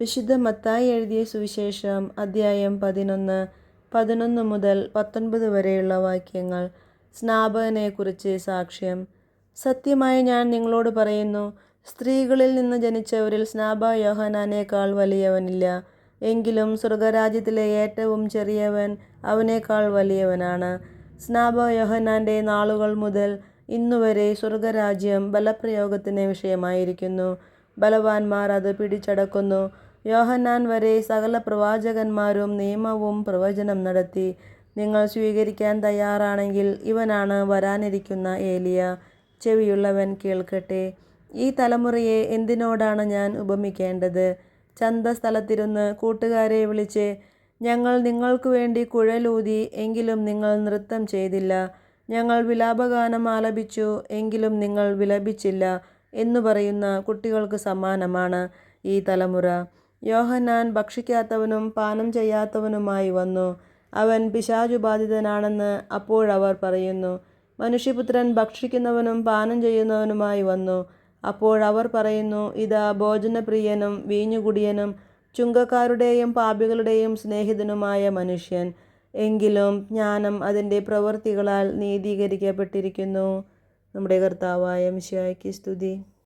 വിശുദ്ധ മത്തായി എഴുതിയ സുവിശേഷം അദ്ധ്യായം പതിനൊന്ന് പതിനൊന്ന് മുതൽ പത്തൊൻപത് വരെയുള്ള വാക്യങ്ങൾ. സ്നാപകനെക്കുറിച്ച് സാക്ഷ്യം. സത്യമായി ഞാൻ നിങ്ങളോട് പറയുന്നു സ്ത്രീകളിൽ നിന്ന് ജനിച്ചവരിൽ സ്നാപ യോഹനാനേക്കാൾ വലിയവനില്ല. എങ്കിലും സ്വർഗരാജ്യത്തിലെ ഏറ്റവും ചെറിയവൻ അവനേക്കാൾ വലിയവനാണ്. സ്നാപ യോഹനാന്റെ നാളുകൾ മുതൽ ഇന്നുവരെ സ്വർഗരാജ്യം ബലപ്രയോഗത്തിന് വിഷയമായിരിക്കുന്നു. ബലവാന്മാർ അത് പിടിച്ചടക്കുന്നു. യോഹന്നാൻ വരെ സകല പ്രവാചകന്മാരും നിയമവും പ്രവചനം നടത്തി. നിങ്ങൾ സ്വീകരിക്കാൻ തയ്യാറാണെങ്കിൽ ഇവനാണ് വരാനിരിക്കുന്ന ഏലിയ. ചെവിയുള്ളവൻ കേൾക്കട്ടെ. ഈ തലമുറയെ എന്തിനോടാണ് ഞാൻ ഉപമിക്കേണ്ടത്? ചന്ത സ്ഥലത്തിരുന്ന് കൂട്ടുകാരെ വിളിച്ച് ഞങ്ങൾ നിങ്ങൾക്ക് വേണ്ടി കുഴലൂതി എങ്കിലും നിങ്ങൾ നൃത്തം ചെയ്തില്ല. ഞങ്ങൾ വിലാപഗാനം ആലപിച്ചു എങ്കിലും നിങ്ങൾ വിലപിച്ചില്ല എന്നു പറയുന്ന കുട്ടികൾക്ക് സമാനമാണ് ഈ തലമുറ. യോഹന്നാൻ ഭക്ഷിക്കാത്തവനും പാനം ചെയ്യാത്തവനുമായി വന്നു. അവൻ പിശാചുബാധിതനാണെന്ന് അപ്പോഴവർ പറയുന്നു. മനുഷ്യപുത്രൻ ഭക്ഷിക്കുന്നവനും പാനം ചെയ്യുന്നവനുമായി വന്നു. അപ്പോഴവർ പറയുന്നു ഇതാ ഭോജനപ്രിയനും വീഞ്ഞുകുടിയനും ചുങ്കക്കാരുടെയും പാപികളുടെയും സ്നേഹിതനുമായ മനുഷ്യൻ. എങ്കിലും ജ്ഞാനം അതിന്റെ പ്രവൃത്തികളാൽ നീതീകരിക്കപ്പെട്ടിരിക്കുന്നു. നമ്മുടെ കർത്താവായ മിശിയായ്ക്ക് സ്തുതി.